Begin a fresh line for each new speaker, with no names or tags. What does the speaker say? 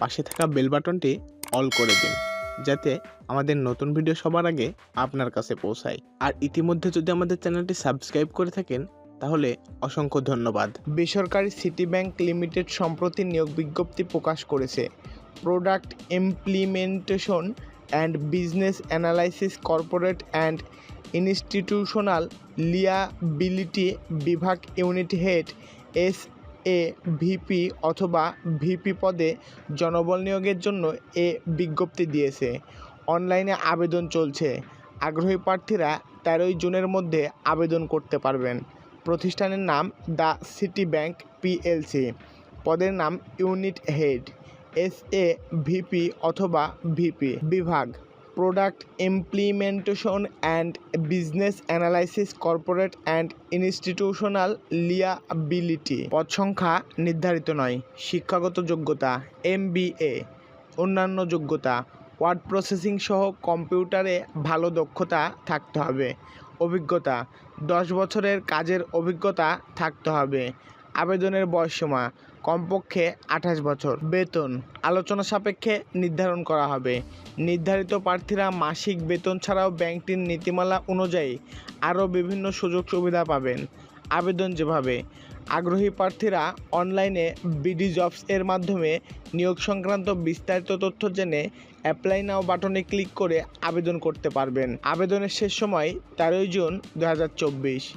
পাশে থাকা বেল বাটনটি অল করে দিন, যাতে আমাদের নতুন ভিডিও সবার আগে আপনার কাছে পৌঁছায়। আর ইতিমধ্যে যদি আমাদের চ্যানেলটি সাবস্ক্রাইব করে থাকেন, তাহলে অসংখ্য ধন্যবাদ। বেসরকারি সিটি ব্যাংক লিমিটেড সম্প্রতি নিয়োগ বিজ্ঞপ্তি প্রকাশ করেছে। Product implementation and business analysis corporate and institutional liability বিভাগ unit head S A VP অথবা ভিপি পদে জনবল নিয়োগের জন্য এ বিজ্ঞপ্তি দিয়েছে। অনলাইনে আবেদন চলছে। আগ্রহী প্রার্থীরা তেরোই জুনের মধ্যে আবেদন করতে পারবেন। প্রতিষ্ঠানের নাম দ্য সিটি ব্যাংক পিএলসি। পদের নাম unit head, S A VP অথবা ভিপি বিভাগ। Product implementation and business analysis corporate and institutional liability পদ সংখ্যা নির্ধারিত নয়। শিক্ষাগত যোগ্যতা এম অন্যান্য যোগ্যতা ওয়ার্ড প্রসেসিং সহ কম্পিউটারে ভালো দক্ষতা থাকতে হবে। অভিজ্ঞতা, দশ বছরের কাজের অভিজ্ঞতা থাকতে হবে। আবেদনের বয়সসীমা কমপক্ষে আঠাশ বছর। বেতন আলোচনা সাপেক্ষে নির্ধারণ করা হবে। নির্ধারিত প্রার্থীরা মাসিক বেতন ছাড়াও ব্যাংকটির নীতিমালা অনুযায়ী আরও বিভিন্ন সুযোগ সুবিধা পাবেন। আবেদন যেভাবে, আগ্রহী প্রার্থীরা অনলাইনে বিডি জবস এর মাধ্যমে নিয়োগ সংক্রান্ত বিস্তারিত তথ্য জেনে অ্যাপ্লাই নাও বাটনে ক্লিক করে আবেদন করতে পারবেন। আবেদনের শেষ সময় তেরোই জুন দু হাজার চব্বিশ।